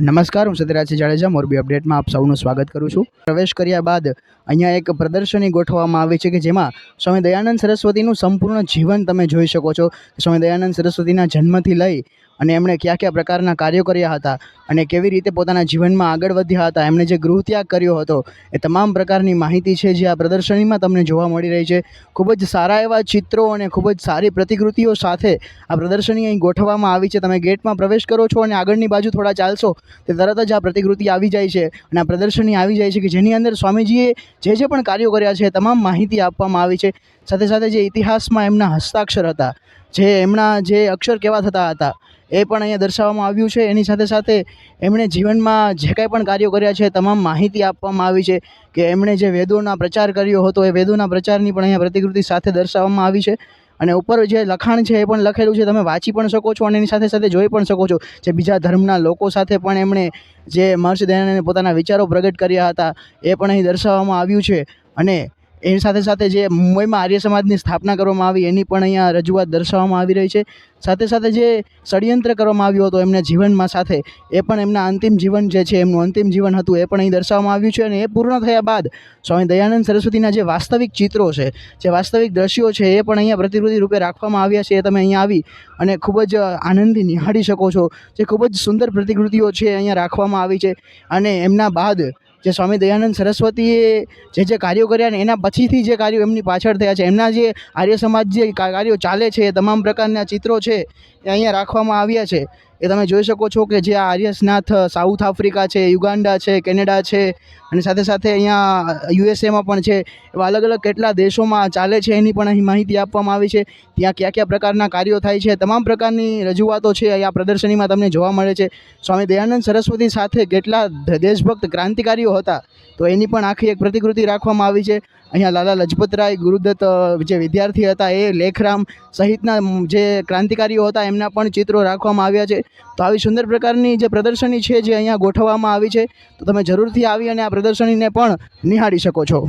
નમસ્કાર, હું સત્યરાજ જાડેજા, મોરબી અપડેટમાં આપ સૌનું સ્વાગત કરું છું. પ્રવેશ કર્યા બાદ અહીંયા એક પ્રદર્શની ગોઠવવામાં આવી છે કે જેમાં સ્વામી દયાનંદ સરસ્વતીનું સંપૂર્ણ જીવન તમે જોઈ શકો છો. સ્વામી દયાનંદ સરસ્વતીના જન્મથી લઈ અને એમણે કયા કયા પ્રકારના કાર્યો કર્યા હતા અને કેવી રીતે પોતાના જીવનમાં આગળ વધ્યા હતા, એમણે જે ગૃહત્યાગ કર્યો હતો, એ તમામ પ્રકારની માહિતી છે જે આ પ્રદર્શનીમાં તમને જોવા મળી રહી છે. ખૂબ જ સારા એવા ચિત્રો અને ખૂબ જ સારી પ્રતિકૃતિઓ સાથે આ પ્રદર્શની અહીં ગોઠવવામાં આવી છે. તમે ગેટમાં પ્રવેશ કરો છો અને આગળની બાજુ થોડા ચાલશો, તે તરત જ આ પ્રતિકૃતિ આવી જાય છે અને આ પ્રદર્શની આવી જાય છે કે જેની અંદર સ્વામીજીએ જે જે પણ કાર્યો કર્યા છે તમામ માહિતી આપવામાં આવી છે. સાથે સાથે જે ઇતિહાસમાં એમના હસ્તાક્ષર હતા જે એમના જે અક્ષર કેવા થતા હતા, એ પણ અહીંયા દર્શાવવામાં આવ્યું છે. એની સાથે સાથે એમણે જીવનમાં જે કાંઈ પણ કાર્યો કર્યા છે, તમામ માહિતી આપવામાં આવી છે કે એમણે જે વેદોના પ્રચાર કર્યો હતો, એ વેદોના પ્રચારની પણ અહીંયા પ્રતિકૃતિ સાથે દર્શાવવામાં આવી છે. અને ઉપર જે લખાણ છે એ પણ લખેલું છે, તમે વાંચી પણ શકો છો અને એની સાથે સાથે જોઈ પણ શકો છો જે બીજા ધર્મના લોકો સાથે પણ એમણે જે મહર્ષિ દયાનંદને પોતાના વિચારો પ્રગટ કર્યા હતા, એ પણ અહીં દર્શાવવામાં આવ્યું છે. અને એની સાથે સાથે જે મુંબઈમાં આર્ય સમાજની સ્થાપના કરવામાં આવી, એની પણ અહીંયા રજૂઆત દર્શાવવામાં આવી રહી છે. સાથે સાથે જે ષડયંત્ર કરવામાં આવ્યું હતું એમના જીવનમાં સાથે, એ પણ એમના અંતિમ જીવન જે છે, એમનું અંતિમ જીવન હતું, એ પણ અહીં દર્શાવવામાં આવ્યું છે અને એ પૂર્ણ થયા બાદ સ્વામી દયાનંદ સરસ્વતીના જે વાસ્તવિક ચિત્રો છે, જે વાસ્તવિક દ્રશ્યો છે, એ પણ અહીંયા પ્રતિકૃતિ રૂપે રાખવામાં આવ્યા છે, એ તમે અહીંયા આવી અને ખૂબ જ આનંદથી નિહાળી શકો છો. જે ખૂબ જ સુંદર પ્રતિકૃતિઓ છે, અહીંયા રાખવામાં આવી છે અને એમના બાદ જે સ્વામી દયાનંદ સરસ્વતીએ જે જે કાર્યો કર્યા ને એના પછીથી જે કાર્યો એમની પાછળ થયા છે, એમના જે આર્ય સમાજ જે કાર્યો ચાલે છે તમામ પ્રકારના ચિત્રો છે, એ અહીંયા રાખવામાં આવ્યા છે. એ તમે જોઈ શકો છો કે જે આર્યસનાથ, સાઉથ આફ્રિકા છે યુગાન્ડા છે, કેનેડા છે અને સાથે સાથે અહીંયા યુએસએમાં પણ છે. એવા અલગ અલગ કેટલા દેશોમાં ચાલે છે એની પણ અહીં માહિતી આપવામાં આવી છે. ત્યાં કયા કયા પ્રકારના કાર્યો થાય છે, તમામ પ્રકારની રજૂઆતો છે અહીંયા પ્રદર્શનીમાં તમને જોવા મળે છે. સ્વામી દયાનંદ સરસ્વતી સાથે કેટલા દેશભક્ત ક્રાંતિકારીઓ હતા, તો એની પણ આખી એક પ્રતિકૃતિ રાખવામાં આવી છે. અહીંયા લાલા લજપતરાય ગુરુદત્ત, જે વિદ્યાર્થી હતા એ લેખરામ સહિતના જે ક્રાંતિકારીઓ હતા એમના પણ ચિત્રો રાખવામાં આવ્યા છે. તો આવી સુંદર પ્રકારની જે પ્રદર્શની છે જે અહીંયા ગોઠવવામાં આવી છે, તો તમે જરૂરથી આવી અને આ પ્રદર્શનીને પણ નિહાળી શકો છો.